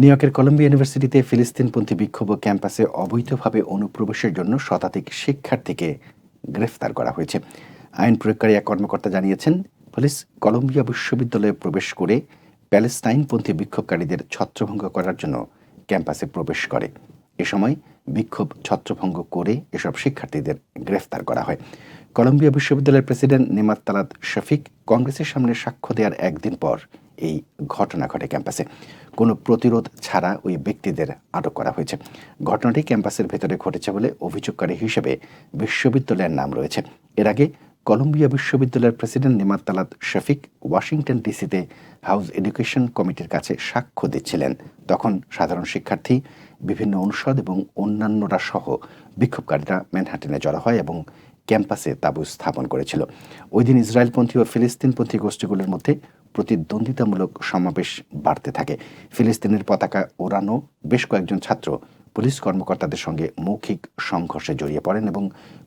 New ইয়র্কের Colombia ইউনিভার্সিটিতে ফিলিস্তিনপন্থী বিক্ষোভ ক্যাম্পাসে অবৈধভাবে অনুপ্রবেশের জন্য শতাধিক শিক্ষার্থীকে গ্রেফতার করা হয়েছে। আইন প্রয়োগকারী এক কর্মকর্তা জানিয়েছেন, পুলিশ কলম্বিয়া বিশ্ববিদ্যালয়ে প্রবেশ করে প্যালেস্টাইনপন্থী বিক্ষোভকারীদের ছত্রভঙ্গ করার জন্য ক্যাম্পাসে প্রবেশ করে। এ সময় বিক্ষোভ ছত্রভঙ্গ করে এসব শিক্ষার্থীদের গ্রেফতার করা হয়। কলম্বিয়া বিশ্ববিদ্যালয়ের প্রেসিডেন্ট নেমাত তালাত শফিক কংগ্রেসের সামনে সাক্ষ্য দেওয়ার একদিন পর এই ঘটনা ঘটে ক্যাম্পাসে। কোনো প্রতিরোধ ছাড়া ওই ব্যক্তিদের আটক করা হয়েছে। ঘটনাটি ক্যাম্পাসের ভেতরে ঘটেছে বলে অভিযোগকারী হিসেবে বিশ্ববিদ্যালয়ের নাম রয়েছে। এর আগে কলম্বিয়া বিশ্ববিদ্যালয়ের president Nemat Talat Shafik Washington ডিসিতে House Education কমিটির কাছে সাক্ষ্য দিচ্ছিলেন। তখন সাধারণ শিক্ষার্থী, বিভিন্ন অনুষদ এবং অন্যান্যরা সহ বিক্ষোভকারীরা ম্যানহাটনে জড়ো হয় এবং ক্যাম্পাসে তাঁবু স্থাপন করেছিল। ওই দিন ইসরায়েলপন্থী ও ফিলিস্তিনপন্থী গোষ্ঠীগুলোর মধ্যে প্রতিদ্বন্দ্বিতামূলক সমাবেশ বাড়তে থাকে। ফিলিস্তিনের পতাকা ওড়ানো বেশ কয়েকজন ছাত্র পুলিশ কর্মকর্তাদের সঙ্গে মৌখিক সংঘর্ষে জড়িয়ে পড়েন এবং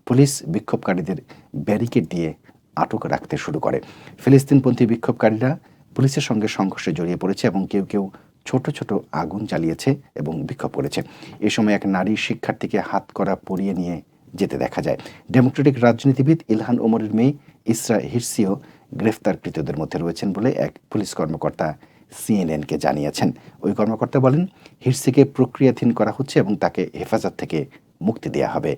পুলিশ বিক্ষোভকারীদের ব্যারিকেড দিয়ে আটক রাখতে শুরু করে। ফিলিস্তিনপন্থী বিক্ষোভকারীরা পুলিশের সঙ্গে সংঘর্ষে জড়িয়ে পড়েছে এবং কেউ কেউ ছোট ছোট আগুন জ্বালিয়েছে এবং বিক্ষোভ করেছে। এ সময় এক নারী শিক্ষার্থীকে হাত করা পরিয়ে নিয়ে যেতে দেখা যায়। ডেমোক্রেটিক রাজনীতিবিদ ইলহান ওমরের মেয়ে ইসরা হিরসিও গ্রেফতারকৃতদের মধ্যে রয়েছেন বলে এক পুলিশ কর্মকর্তা সিএনএনকে জানিয়েছেন। ওই কর্মকর্তা বলেন হিরসিকে প্রক্রিয়াধীন করা হচ্ছে এবং তাকে হেফাজত থেকে মুক্তি দেওয়া হবে।